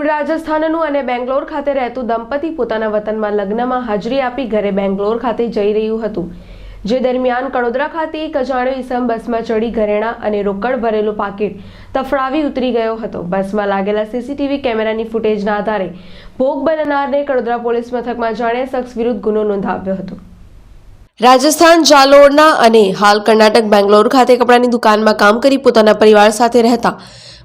રાજસ્થાનનું અને બેંગ્લોર ખાતે રહેતું દંપતી પોતાના વતનમાં લગ્નમાં હાજરી આપી ઘરે બેંગ્લોર ખાતે જઈ રહ્યું હતું. જે દરમિયાન કડોદરા ખાતે એક અજાણ્યો ઈસમ બસમાં ચડી ઘરેણા અને રોકડ ભરેલું પાકીટ તફડાવી ઉતરી ગયો હતો. બસમાં લાગેલા સીસીટીવી કેમેરાની ફૂટેજના આધારે ભોગ બનનારને કડોદરા પોલીસ મથકમાં જાણ્યા શખ્સ વિરુદ્ધ ગુનો નોંધાવ્યો હતો. રાજસ્થાન, જાલોરના અને હાલ કર્ણાટક, બેંગ્લોર ખાતે કપડાની દુકાનમાં કામ કરી પોતાના પરિવાર સાથે રહેતા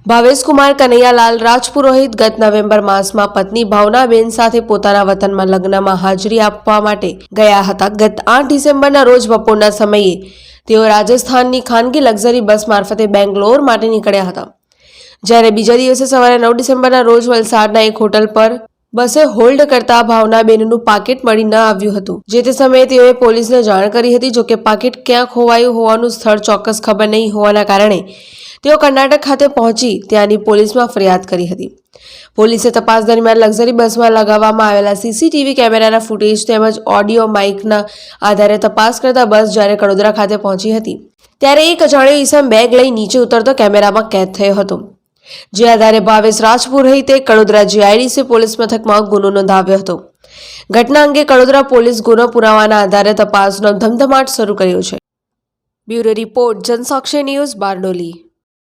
ભાવેશ કુમાર, કનૈયાલાલ રાજપુરોહિત ગત નવેમ્બર માસમાં પત્ની ભાવનાબેન સાથે પોતાના વતનમાં લગ્નમાં હાજરી આપવા માટે ગયા હતા. ગત આઠ ડિસેમ્બરના રોજ બપોરના સમયે તેઓ રાજસ્થાનની ખાનગી લક્ઝરી બસ મારફતે બેંગ્લોર માટે નીકળ્યા હતા. જ્યારે બીજા દિવસે સવારે નવ ડિસેમ્બરના રોજ વલસાડના એક હોટલ પર બસે હોલ્ડ કરતા ભાવનાબેનનું પાકીટ મળી ન આવ્યું હતું. જે તે સમયે તેઓએ પોલીસને જાણ કરી હતી, જોકે પાકીટ ક્યાં ખોવાયું હોવાનું સ્થળ ચોક્કસ ખબર નહીં હોવાના કારણે તેઓ કર્ણાટક ખાતે પહોંચી ત્યાંની પોલીસમાં ફરિયાદ કરી હતી. પોલીસે તપાસ દરમિયાન લક્ઝરી બસમાં લગાવવામાં આવેલા સીસીટીવી કેમેરાના ફૂટેજ તેમજ ઓડિયો માઇકના આધારે તપાસ કરતા બસ જ્યારે કડોદરા ખાતે પહોંચી હતી, ત્યારે એક અજાણ્યો ઈસમ બેગ લઈ નીચે ઉતરતો કેમેરામાં કેદ થયો હતો. જે આધારે ભાવેશ રાજપુર રહીતે કડોદરા જીઆઈડીસી પોલીસ મથકમાં ગુનો નોંધાવ્યો હતો. ઘટના અંગે કડોદરા પોલીસ ગુનો પુરાવાના આધારે તપાસનો ધમધમાટ શરૂ કર્યો છે. Bureau report Jansakshi news Bardoli.